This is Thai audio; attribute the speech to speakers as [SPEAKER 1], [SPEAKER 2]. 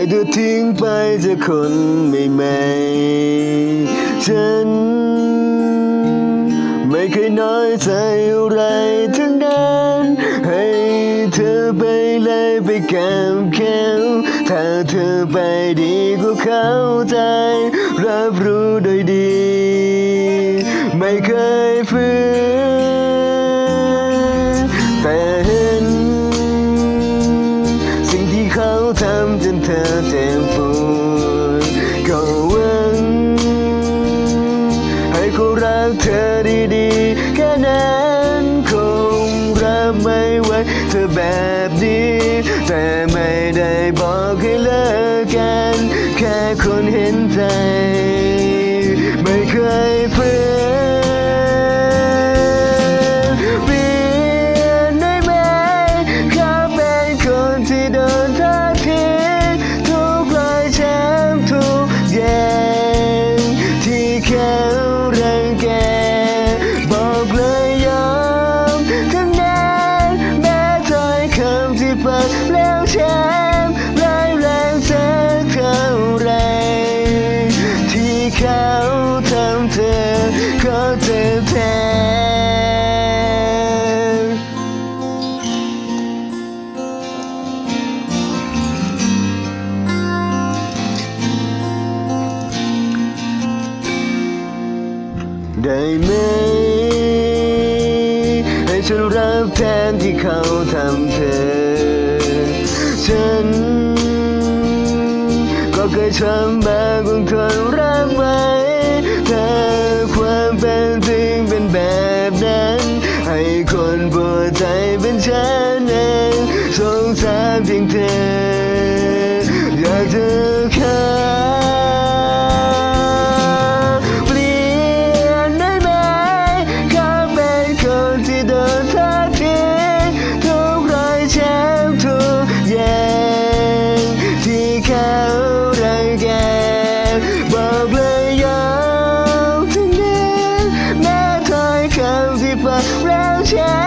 [SPEAKER 1] ให้เธอทิ้งไปจากคนใหม่ๆฉัน ไม่เคยน้อยใจอะไรทั้งนั้นให้เธอไปเลยไปกับเขาถ้าเธอไปดีก็เข้าใจ รับรู้โดยดี ไม่เคยฝืน นเธอเจ็บปวดก็หวังให้เขารักเธอดีๆ แค่นั้นคงรับไม่ไหวเธอแบบนี้ แต่ไม่ได้บอกให้เลิกกัน แค่คนเห็นใจ เขาทำเธอก็เจ็บแทนได้ไหมให้ฉันรับแทนที่เขาทำเธอ ฉันก็เคยช้ำมาคงทนรับไคำที่ฟั